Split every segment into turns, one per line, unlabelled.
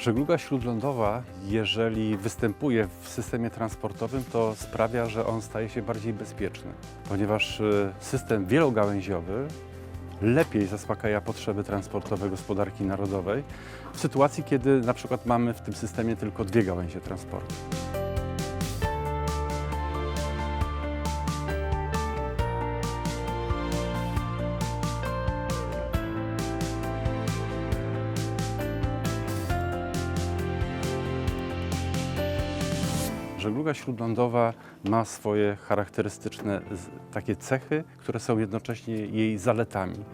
Żegluga śródlądowa, jeżeli występuje w systemie transportowym, to sprawia, że on staje się bardziej bezpieczny, ponieważ y, system wielogałęziowy lepiej zaspokaja potrzeby transportowe gospodarki narodowej w sytuacji, kiedy na przykład mamy w tym systemie tylko dwie gałęzie transportu. Żegluga śródlądowa ma swoje charakterystyczne takie cechy, które są jednocześnie jej zaletami.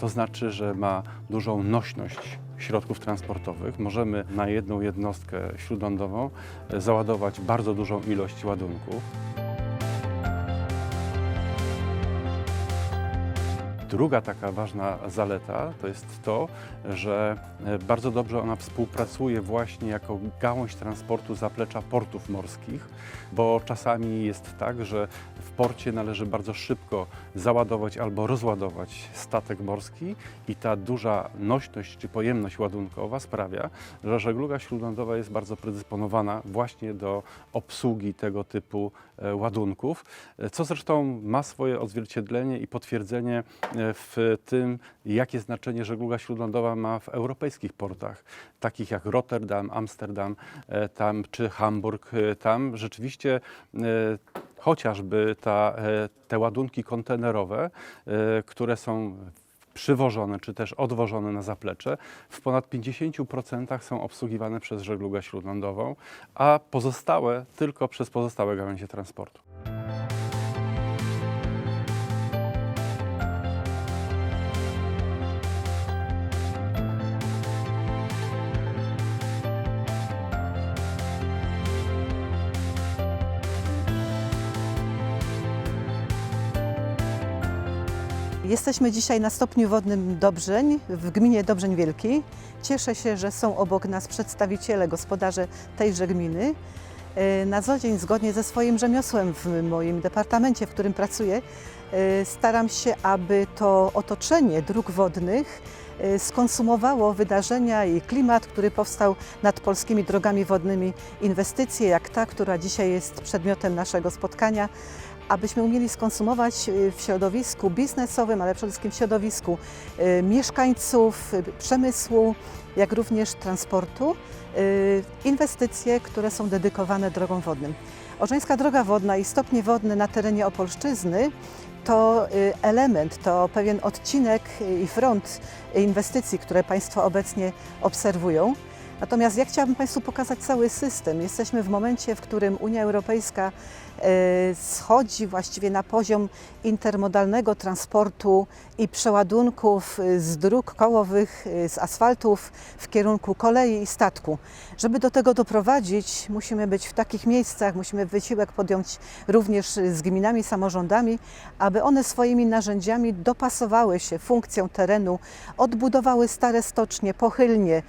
To znaczy, że ma dużą nośność środków transportowych. Możemy na jedną jednostkę śródlądową załadować bardzo dużą ilość ładunków. Druga taka ważna zaleta to jest to, że e, bardzo dobrze ona współpracuje właśnie jako gałąź transportu zaplecza portów morskich, bo czasami jest tak, że w porcie należy bardzo szybko załadować albo rozładować statek morski i ta duża nośność czy pojemność ładunkowa sprawia, że żegluga śródlądowa jest bardzo predysponowana właśnie do obsługi tego typu e, ładunków, e, co zresztą ma swoje odzwierciedlenie i potwierdzenie e, w tym, jakie znaczenie żegluga śródlądowa ma w europejskich portach, takich jak Rotterdam, Amsterdam tam, czy Hamburg. Tam rzeczywiście chociażby ta, e, te ładunki kontenerowe, e, które są przywożone czy też odwożone na zaplecze, w ponad 50% są obsługiwane przez żeglugę śródlądową, a pozostałe tylko przez pozostałe gałęzie transportu.
Jesteśmy dzisiaj na stopniu wodnym Dobrzeń w gminie Dobrzeń Wielki. Cieszę się, że są obok nas przedstawiciele, gospodarze tejże gminy. E, Na co dzień, zgodnie ze swoim rzemiosłem w moim departamencie, w którym pracuję, e, staram się, aby to otoczenie dróg wodnych e, skonsumowało wydarzenia i klimat, który powstał nad polskimi drogami wodnymi, inwestycje jak ta, która dzisiaj jest przedmiotem naszego spotkania, abyśmy umieli skonsumować y, w środowisku biznesowym, ale przede wszystkim w środowisku y, mieszkańców, y, przemysłu, jak również transportu, inwestycje, które są dedykowane drogom wodnym. Orzeńska Droga Wodna i stopnie wodne na terenie Opolszczyzny to element, to pewien odcinek i front inwestycji, które Państwo obecnie obserwują. Natomiast ja chciałabym Państwu pokazać cały system. Jesteśmy w momencie, w którym Unia Europejska e, schodzi właściwie na poziom intermodalnego transportu i przeładunków e, z dróg kołowych, e, z asfaltów w kierunku kolei i statku. Żeby do tego doprowadzić, musimy być w takich miejscach, musimy wysiłek podjąć również z gminami, samorządami, aby one swoimi narzędziami dopasowały się funkcjom terenu, odbudowały stare stocznie pochylnie,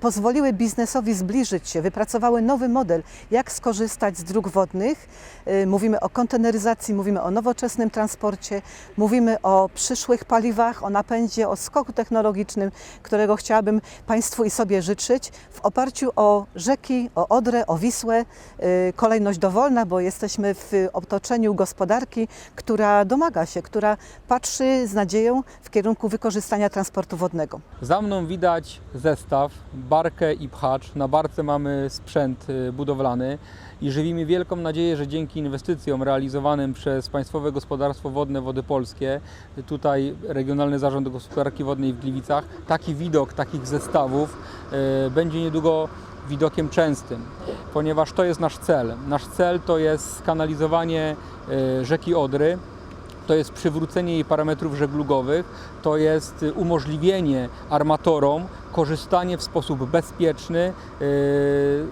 pozwoliły biznesowi zbliżyć się, wypracowały nowy model, jak skorzystać z dróg wodnych. E, Mówimy o konteneryzacji, mówimy o nowoczesnym transporcie, mówimy o przyszłych paliwach, o napędzie, o skoku technologicznym, którego chciałabym Państwu i sobie życzyć w oparciu o rzeki, o Odrę, o Wisłę. E, Kolejność dowolna, bo jesteśmy w otoczeniu gospodarki, która domaga się, która patrzy z nadzieją w kierunku wykorzystania transportu wodnego.
Za mną widać zestaw, barkę i pchacz. Na barce mamy sprzęt y, budowlany i żywimy wielką nadzieję, że dzięki inwestycjom realizowanym przez Państwowe Gospodarstwo Wodne Wody Polskie, tutaj Regionalny Zarząd Gospodarki Wodnej w Gliwicach, taki widok takich zestawów y, będzie niedługo widokiem częstym, ponieważ to jest nasz cel. Nasz cel to jest skanalizowanie y, rzeki Odry, to jest przywrócenie jej parametrów żeglugowych, to jest y, umożliwienie armatorom korzystanie w sposób bezpieczny y,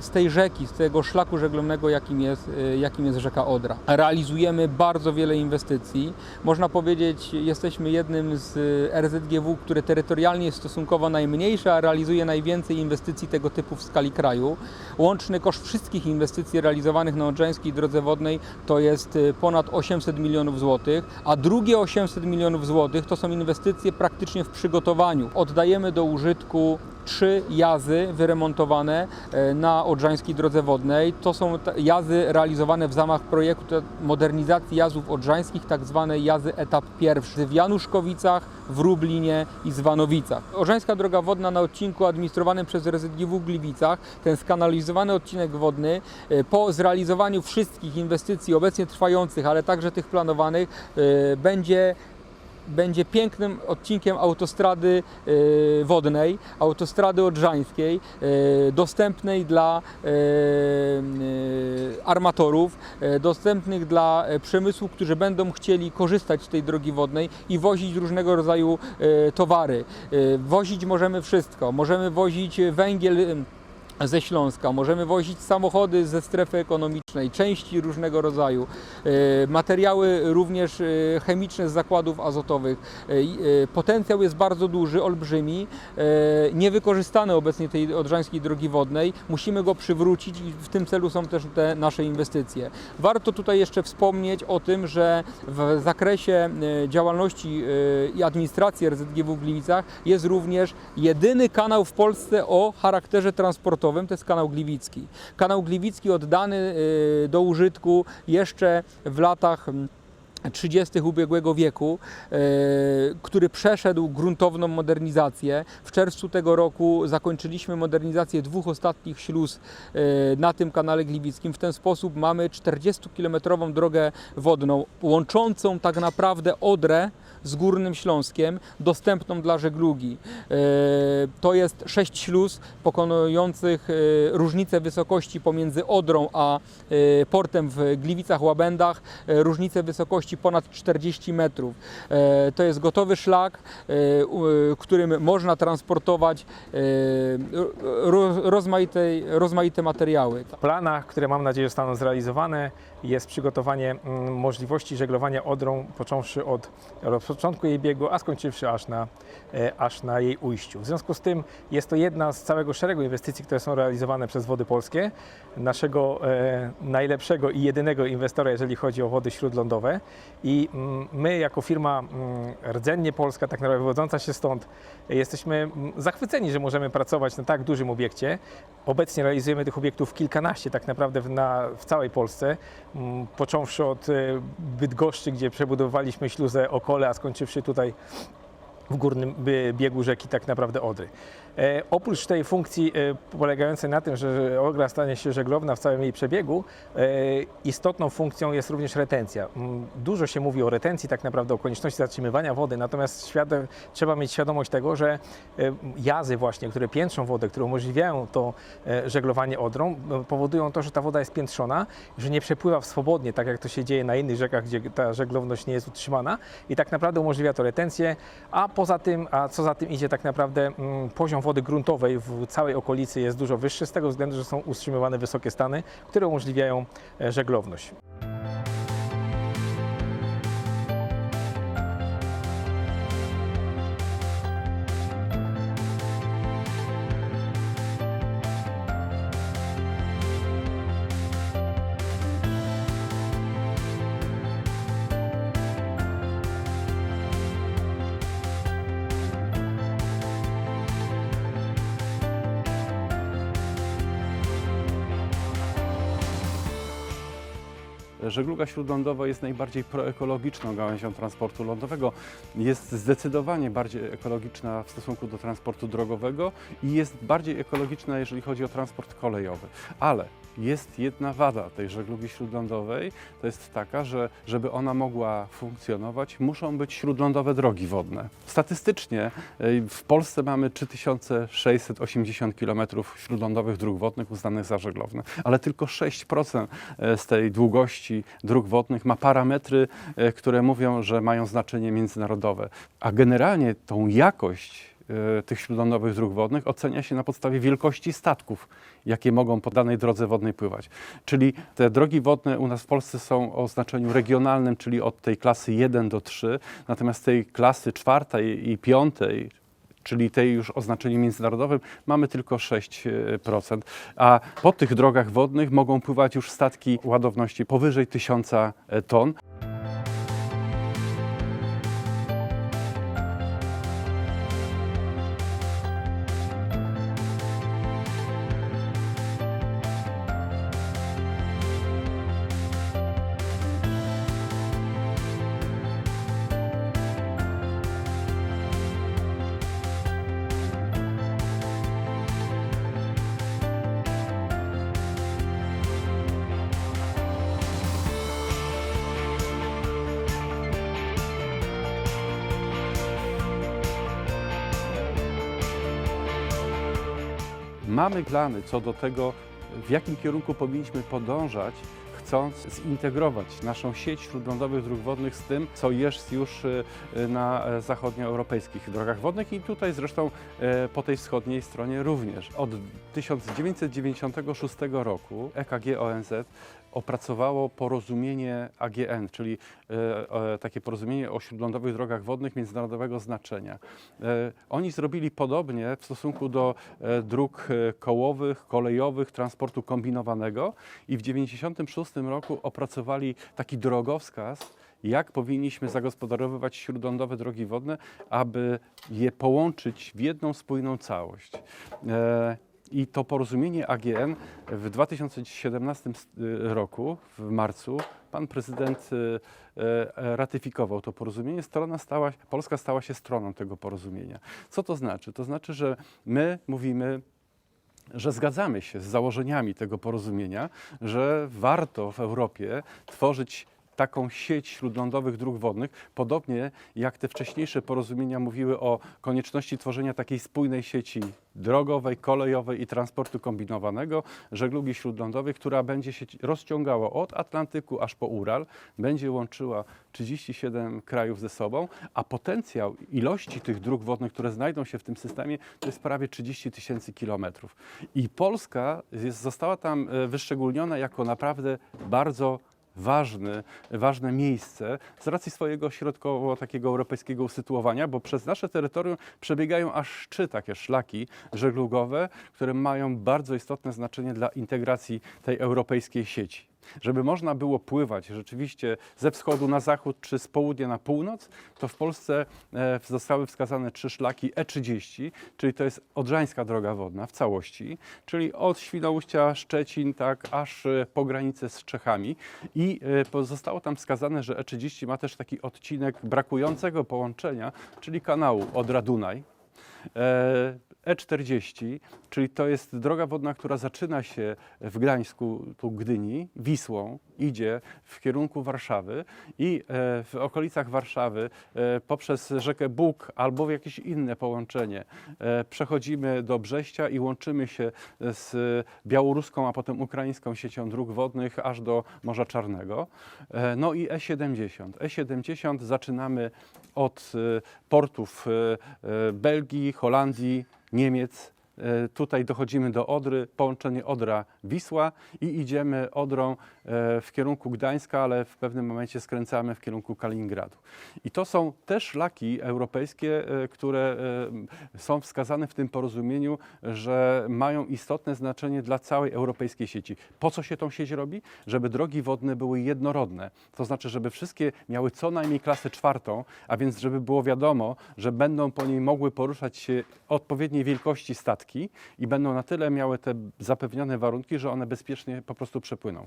z tej rzeki, z tego szlaku żeglownego, jakim jest, y, jakim jest rzeka Odra. Realizujemy bardzo wiele inwestycji. Można powiedzieć, jesteśmy jednym z y, RZGW, które terytorialnie jest stosunkowo najmniejsze, a realizuje najwięcej inwestycji tego typu w skali kraju. Łączny koszt wszystkich inwestycji realizowanych na Odrzańskiej Drodze Wodnej to jest y, ponad 800 milionów złotych, a drugie 800 milionów złotych to są inwestycje praktycznie w przygotowaniu. Oddajemy do użytku trzy jazy wyremontowane e, na Odrzańskiej Drodze Wodnej. To są jazy realizowane w ramach projektu modernizacji jazów odrzańskich, tak zwane jazy etap pierwszy w Januszkowicach, w Rublinie i Zwanowicach. Odrzańska Droga Wodna na odcinku administrowanym przez RZGW Gliwicach, ten skanalizowany odcinek wodny, e, po zrealizowaniu wszystkich inwestycji obecnie trwających, ale także tych planowanych, e, będzie będzie pięknym odcinkiem autostrady e, wodnej, autostrady odrzańskiej, e, dostępnej dla e, armatorów, dostępnych dla przemysłu, którzy będą chcieli korzystać z tej drogi wodnej i wozić różnego rodzaju towary. Wozić możemy wszystko. Możemy wozić węgiel ze Śląska, możemy wozić samochody ze strefy ekonomicznej, części różnego rodzaju, e, materiały również e, chemiczne z zakładów azotowych. E, Potencjał jest bardzo duży, olbrzymi, niewykorzystany obecnie tej odrzańskiej drogi wodnej. Musimy go przywrócić i w tym celu są też te nasze inwestycje. Warto tutaj jeszcze wspomnieć o tym, że w zakresie działalności i administracji RZGW w Gliwicach jest również jedyny kanał w Polsce o charakterze transportowym, to jest kanał Gliwicki. Kanał Gliwicki oddany do użytku jeszcze w latach mm, 30. ubiegłego wieku, e, który przeszedł gruntowną modernizację. W czerwcu tego roku zakończyliśmy modernizację dwóch ostatnich śluz e, na tym kanale gliwickim. W ten sposób mamy 40-kilometrową drogę wodną, łączącą tak naprawdę Odrę z Górnym Śląskiem, dostępną dla żeglugi. E, To jest sześć śluz pokonujących różnicę wysokości pomiędzy Odrą a portem w Gliwicach-Łabędach, różnicę wysokości ponad 40 metrów. E, To jest gotowy szlak, e, którym można transportować e, ro- rozmaite, rozmaite materiały.
W planach, które mam nadzieję zostaną zrealizowane, jest przygotowanie mm, możliwości żeglowania Odrą, począwszy od początku jej biegu, a skończywszy aż na, aż na jej ujściu. W związku z tym jest to jedna z całego szeregu inwestycji, które są realizowane przez Wody Polskie, naszego najlepszego i jedynego inwestora, jeżeli chodzi o wody śródlądowe. I my, jako firma rdzennie polska, tak naprawdę wywodząca się stąd, jesteśmy zachwyceni, że możemy pracować na tak dużym obiekcie. Obecnie realizujemy tych obiektów kilkanaście tak naprawdę w, na, w całej Polsce, począwszy od e, Bydgoszczy, gdzie przebudowaliśmy śluzę Okole, a skończywszy tutaj w górnym biegu rzeki tak naprawdę Odry. E, oprócz tej funkcji e, polegającej na tym, że Odra stanie się żeglowna w całym jej przebiegu, e, istotną funkcją jest również retencja. Mm, Dużo się mówi o retencji, tak naprawdę o konieczności zatrzymywania wody, natomiast trzeba mieć świadomość tego, że jazy właśnie, które piętrzą wodę, które umożliwiają to żeglowanie Odrą, powodują to, że ta woda jest piętrzona, że nie przepływa swobodnie, tak jak to się dzieje na innych rzekach, gdzie ta żeglowność nie jest utrzymana i tak naprawdę umożliwia to retencję, a poza tym, a co za tym idzie tak naprawdę mm, poziom wody gruntowej w całej okolicy jest dużo wyższy z tego względu, że są utrzymywane wysokie stany, które umożliwiają e, żeglowność.
Żegluga śródlądowa jest najbardziej proekologiczną gałęzią transportu lądowego. Jest zdecydowanie bardziej ekologiczna w stosunku do transportu drogowego i jest bardziej ekologiczna, jeżeli chodzi o transport kolejowy. Ale jest jedna wada tej żeglugi śródlądowej, to jest taka, że żeby ona mogła funkcjonować, muszą być śródlądowe drogi wodne. Statystycznie e, w Polsce mamy 3680 km śródlądowych dróg wodnych uznanych za żeglowne, ale tylko 6% e, z tej długości dróg wodnych ma parametry, e, które mówią, że mają znaczenie międzynarodowe. A generalnie tą jakość tych śródlądowych dróg wodnych ocenia się na podstawie wielkości statków, jakie mogą po danej drodze wodnej pływać. Czyli te drogi wodne u nas w Polsce są o znaczeniu regionalnym, czyli od tej klasy 1 do 3, natomiast tej klasy czwartej i piątej, czyli tej już o znaczeniu międzynarodowym, mamy tylko 6%. A po tych drogach wodnych mogą pływać już statki ładowności powyżej 1000 ton. Mamy plany co do tego, w jakim kierunku powinniśmy podążać, chcąc zintegrować naszą sieć śródlądowych dróg wodnych z tym, co jest już y, na zachodnioeuropejskich drogach wodnych i tutaj zresztą e, po tej wschodniej stronie również. Od 1996 roku EKG ONZ opracowało porozumienie AGN, czyli e, e, takie porozumienie o śródlądowych drogach wodnych międzynarodowego znaczenia. E, Oni zrobili podobnie w stosunku do dróg kołowych, kolejowych, transportu kombinowanego i w 1996 roku opracowali taki drogowskaz, jak powinniśmy zagospodarowywać śródlądowe drogi wodne, aby je połączyć w jedną spójną całość. I to porozumienie AGN w 2017 s- y, roku, w marcu, pan prezydent y, e, ratyfikował to porozumienie. Strona stała, Polska stała się stroną tego porozumienia. Co to znaczy? To znaczy, że my mówimy, że zgadzamy się z założeniami tego porozumienia, że warto w Europie tworzyć taką sieć śródlądowych dróg wodnych, podobnie jak te wcześniejsze porozumienia mówiły o konieczności tworzenia takiej spójnej sieci drogowej, kolejowej i transportu kombinowanego, żeglugi śródlądowej, która będzie się rozciągała od Atlantyku aż po Ural, będzie łączyła 37 krajów ze sobą, a potencjał ilości tych dróg wodnych, które znajdą się w tym systemie, to jest prawie 30 tysięcy kilometrów. I Polska jest, została tam e, wyszczególniona jako naprawdę bardzo ważny, ważne miejsce z racji swojego środkowo takiego europejskiego usytuowania, bo przez nasze terytorium przebiegają aż trzy takie szlaki żeglugowe, które mają bardzo istotne znaczenie dla integracji tej europejskiej sieci. Żeby można było pływać rzeczywiście ze wschodu na zachód czy z południa na północ, to w Polsce e, zostały wskazane trzy szlaki E30, czyli to jest Odrzańska Droga Wodna w całości, czyli od Świnoujścia, Szczecin, tak, aż e, po granicę z Czechami. I e, zostało tam wskazane, że E30 ma też taki odcinek brakującego połączenia, czyli kanału Odra-Dunaj. E, E40, czyli to jest droga wodna, która zaczyna się w Gdańsku, tu Gdyni, Wisłą, idzie w kierunku Warszawy i e, w okolicach Warszawy e, poprzez rzekę Bóg albo jakieś inne połączenie e, przechodzimy do Brześcia i łączymy się z białoruską, a potem ukraińską siecią dróg wodnych aż do Morza Czarnego. No i E70. E70 zaczynamy od portów Belgii, Holandii, Niemiec. E, Tutaj dochodzimy do Odry, połączenie Odra-Wisła i idziemy Odrą e, w kierunku Gdańska, ale w pewnym momencie skręcamy w kierunku Kaliningradu. I to są te szlaki europejskie, e, które są wskazane w tym porozumieniu, że mają istotne znaczenie dla całej europejskiej sieci. Po co się tą sieć robi? Żeby drogi wodne były jednorodne. To znaczy, żeby wszystkie miały co najmniej klasę czwartą, a więc żeby było wiadomo, że będą po niej mogły poruszać się odpowiedniej wielkości statki i będą na tyle miały te zapewnione warunki, że one bezpiecznie po prostu przepłyną.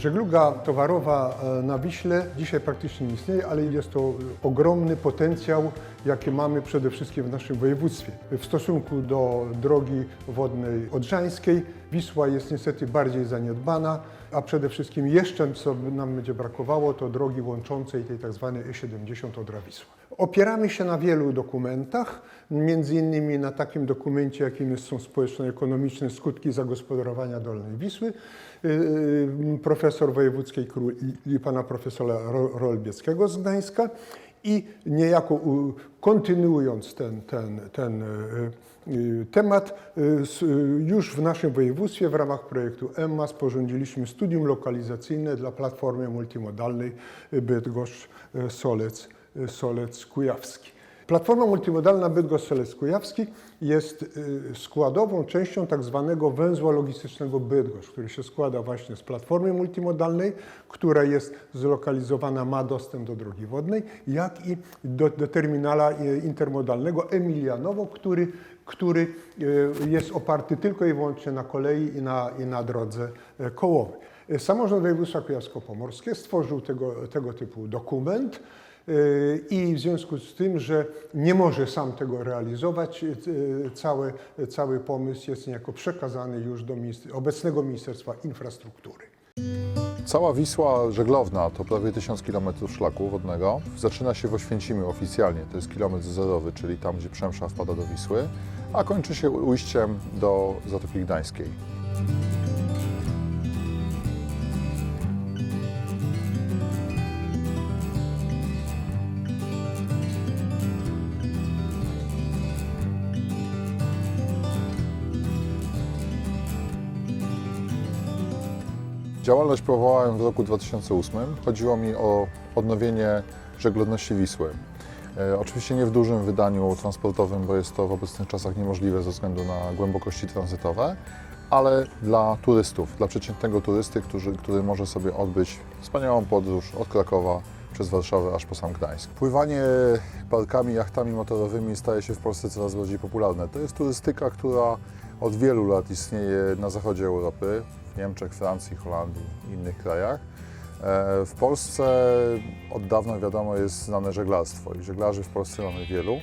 Żegluga towarowa e, na Wiśle dzisiaj praktycznie nie istnieje, ale jest to ogromny potencjał, jaki mamy przede wszystkim w naszym województwie. W stosunku do drogi wodnej odrzańskiej Wisła jest niestety bardziej zaniedbana, a przede wszystkim jeszcze co nam będzie brakowało, to drogi łączącej tej zwanej E70 Odra-Wisła. Opieramy się na wielu dokumentach, między innymi na takim dokumencie, jakim są społeczno-ekonomiczne skutki zagospodarowania Dolnej Wisły, yy, profesor wojewódzkiej KRU i, pana profesora Ro- Rolbieckiego z Gdańska i niejako kontynuując ten, ten, ten yy, temat, już w naszym województwie w ramach projektu EMMA sporządziliśmy studium lokalizacyjne dla platformy multimodalnej Bydgoszcz-Solec. Platforma multimodalna Bydgoszcz-Solec-Kujawski jest y, składową częścią tak zwanego węzła logistycznego Bydgoszcz, który się składa właśnie z platformy multimodalnej, która jest zlokalizowana, ma dostęp do drogi wodnej, jak i do, do terminala y, intermodalnego Emilianowo, który, który y, jest oparty tylko i wyłącznie na kolei i na, i na drodze kołowej. Samorząd Województwa Kujawsko-Pomorskie stworzył tego, tego typu dokument, I w związku z tym, że nie może sam tego realizować, yy, cały, cały pomysł jest niejako przekazany już do obecnego Ministerstwa Infrastruktury.
Cała Wisła żeglowna to prawie 1000 km szlaku wodnego. Zaczyna się w Oświęcimiu oficjalnie, to jest kilometr zerowy, czyli tam, gdzie Przemsza wpada do Wisły, a kończy się ujściem do Zatoki Gdańskiej. Działalność próbowałem w roku 2008. Chodziło mi o odnowienie żeglowności Wisły. E, oczywiście nie w dużym wydaniu transportowym, bo jest to w obecnych czasach niemożliwe ze względu na głębokości tranzytowe, ale dla turystów, dla przeciętnego turysty, który, który może sobie odbyć wspaniałą podróż od Krakowa przez Warszawę aż po sam Gdańsk. Pływanie parkami, jachtami motorowymi staje się w Polsce coraz bardziej popularne. To jest turystyka, która od wielu lat istnieje na zachodzie Europy, Niemczech, Francji, Holandii i innych krajach. E, W Polsce od dawna wiadomo jest znane żeglarstwo i żeglarzy w Polsce mamy wielu,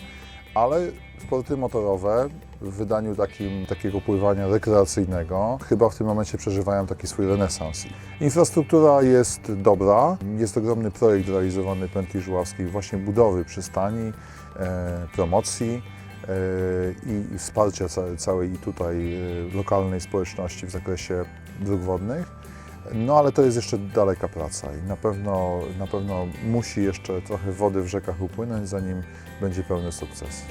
ale sporty motorowe w wydaniu takim, takiego pływania rekreacyjnego chyba w tym momencie przeżywają taki swój renesans. Infrastruktura jest dobra, jest ogromny projekt realizowany Pętli Żuławskiej właśnie budowy przystani, e, promocji e, i, wsparcia ca, całej tutaj lokalnej społeczności w zakresie dróg wodnych. No ale to jest jeszcze daleka praca i na pewno, na pewno musi jeszcze trochę wody w rzekach upłynąć, zanim będzie pełny sukces.